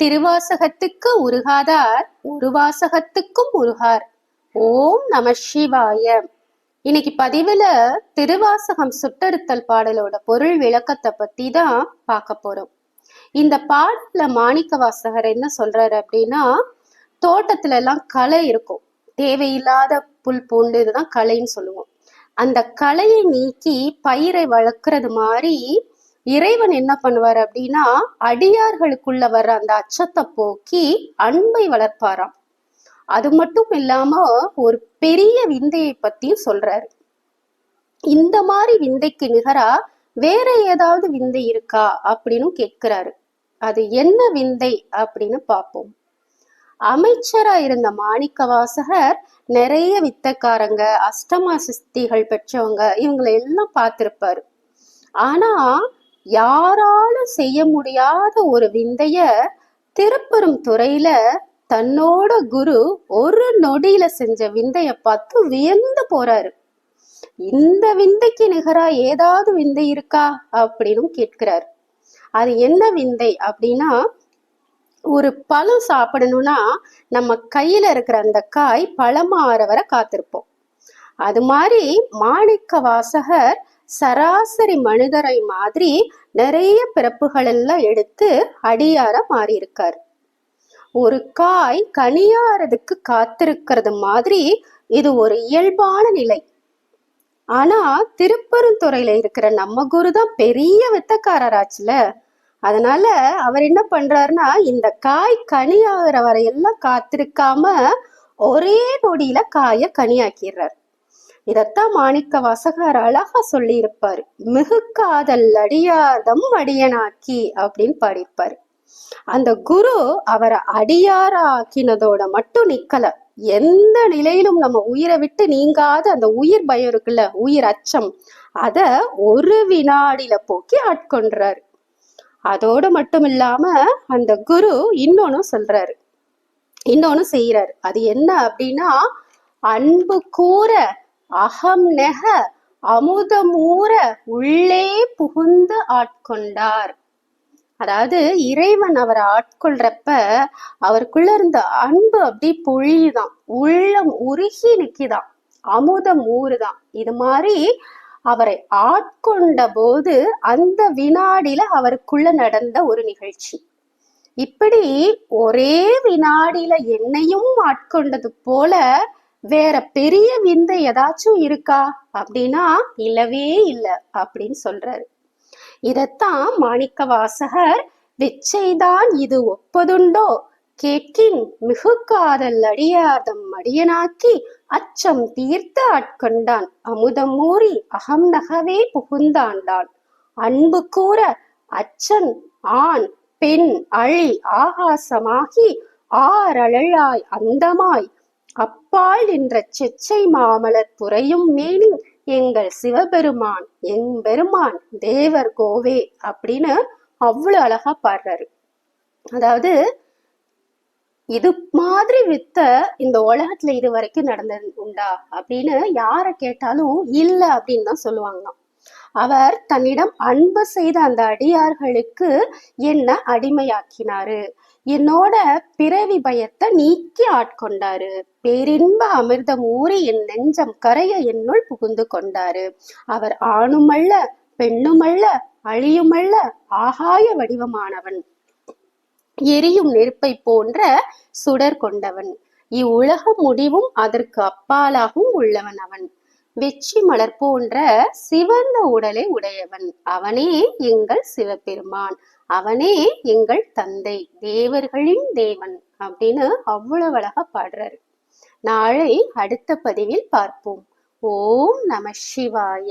திருவாசகத்துக்கு உருகாதார் ஒரு வாசகத்துக்கும் உருகார். ஓம் நம சிவாய. இன்னைக்கு பதிவுல திருவாசகம் சுட்டறுத்தல் பாடலோட பொருள் விளக்கத்தை பத்தி தான் பார்க்க போறோம். இந்த பாடல மாணிக்க வாசகர் என்ன சொல்றாரு அப்படின்னா தோட்டத்துல எல்லாம் களை இருக்கும். தேவையில்லாத புல் பூண்டு இதுதான் களைன்னு சொல்லுவோம். அந்த களையை நீக்கி பயிரை வளர்க்கறது மாதிரி இறைவன் என்ன பண்ணுவார் அப்படின்னா அடியார்களுக்குள்ள வர்ற அந்த அச்சத்தை போக்கி அன்பை வளர்ப்பாராம். அது மட்டும் இல்லாம ஒரு பெரிய விந்தையை பத்தியும் சொல்றாரு. இந்த மாதிரி விந்தைக்கு நிகரா வேற ஏதாவது விந்தை இருக்கா அப்படின்னு கேட்கிறாரு. அது என்ன விந்தை அப்படின்னு பார்ப்போம். அமைச்சரா இருந்த மாணிக்க வாசகர் நிறைய வித்தக்காரங்க அஷ்டமா சிஸ்திகள் பெற்றவங்க இவங்களை எல்லாம் பார்த்திருப்பாரு. ஆனா யாராலும் செய்ய முடியாத ஒரு விந்தைய திருப்பெரும் துறையில தன்னோட குரு ஒரு நொடியில செஞ்ச விந்தைய பார்த்து வியந்து போறாரு. இந்த விந்தைக்கு நிகரா ஏதாவது விந்தை இருக்கா? அப்படின்னு கேட்கிறாரு. அது என்ன விந்தை அப்படின்னா ஒரு பழம் சாப்பிடணும்னா நம்ம கையில இருக்கிற அந்த காய் பழமாறவரை காத்திருப்போம். அது மாதிரி மாணிக்க வாசகர் சராசரி மனிதரை மாதிரி நிறைய பிறப்புகள் எல்லாம் எடுத்து அடியார மாறியிருக்கார். ஒரு காய் கனியாறதுக்கு காத்திருக்கிறது மாதிரி இது ஒரு இயல்பான நிலை. ஆனா திருப்பெருந்துறையில இருக்கிற நம்ம குரு தான் பெரிய வித்தக்காரராச்சுல. அதனால அவர் என்ன பண்றாருன்னா இந்த காய் கனியாகிற வரையெல்லாம் காத்திருக்காம ஒரே நொடியில காய கனியாக்கிடுறார். இதத்தான் மாணிக்க வாசகர் அழகா சொல்லி இருப்பாரு மிகு காதல் அடியார்தம் அடியனாக்கி அப்படின்னு பாடியிருப்பாரு. அந்த குரு அவரை அடியாராக்கினதோட மட்டும் நிக்கல. எந்த நிலையிலும் நம்ம உயிரை விட்டு நீங்காத அந்த உயிர் பயம் இருக்குல்ல உயிர் அச்சம் அத ஒரு வினாடியில போக்கி ஆட்கொண்டாரு அதோடு மட்டும் இல்லாம அந்த குரு இன்னொன்னு சொல்றாரு. இன்னொன்னு செய்யறாரு அது என்ன அப்படின்னா அன்பு கூற அகம் நெக அமுதமூர உள்ளே புகுந்து ஆட்கொண்டார். அதாவது இறைவன் அவரை ஆட்கொள்றப்ப அவருக்குள்ள இருந்த அன்பு அப்படி பொழியுதான். உள்ளம் உருகி நிக்கிதான். அமுதம் ஊறுதான். இது மாதிரி அவரை ஆட்கொண்ட போது அந்த வினாடியில அவருக்குள்ள நடந்த ஒரு நிகழ்ச்சி. இப்படி ஒரே வினாடியில என்னையும் ஆட்கொண்டது போல வேற பெரிய விந்தை ஏதாச்சும் இருக்கா? அப்படின்னா இல்லவே இல்லை அப்படின்னு சொல்றாரு. இதத்தான் மாணிக்க வாசகர் விச்சைதான் இது ஒப்பதுண்டோ? கேட்கின் மிகு காதல் அடியாதம் அடியனாக்கி அச்சம் தீர்த்து ஆட்கொண்டான் அமுதம் மூறி அகம் நகவே புகுந்தாண்டான். அன்பு கூற அச்சன் ஆண் பெண் அழி ஆகாசமாகி ஆரழாய் அந்தமாய் அப்பால் என்ற செச்சை மாமலர் புரையும் மேனி எங்கள் சிவபெருமான் எங் பெருமான் தேவர் கோவே அப்படின்னு அவ்வளவு அழகா பாடுறாரு. அதாவது இது மாதிரி வித்த இந்த உலகத்துல இது வரைக்கும் நடந்தது உண்டா அப்படின்னு யாரை கேட்டாலும் இல்லை அப்படின்னு தான் சொல்லுவாங்களாம். அவர் தன்னிடம் அன்பு செய்த அந்த அடியார்களுக்கு என்ன அடிமையாக்கினாரு? என்னோட பிறவி பயத்தை நீக்கி ஆட்கொண்டாரு. பேரின்ப அமிர்தம் ஊறி என் நெஞ்சம் கரைய என்னுள் புகுந்து கொண்டாரு. அவர் ஆணுமல்ல பெண்ணுமல்ல அழியுமல்ல ஆகாய வடிவமானவன். எரியும் நெருப்பை போன்ற சுடர் கொண்டவன். இவ்வுலக முடிவும் அதற்கு அப்பாலாகவும் உள்ளவன் அவன். வெற்றி மலர் போன்ற சிவந்த உடலை உடையவன். அவனே எங்கள் சிவபெருமான். அவனே எங்கள் தந்தை. தேவர்களின் தேவன் அப்படின்னு அவ்வளவு அழகா பாடுறாரு. நாளை அடுத்த பதிவில் பார்ப்போம். ஓம் நம சிவாய.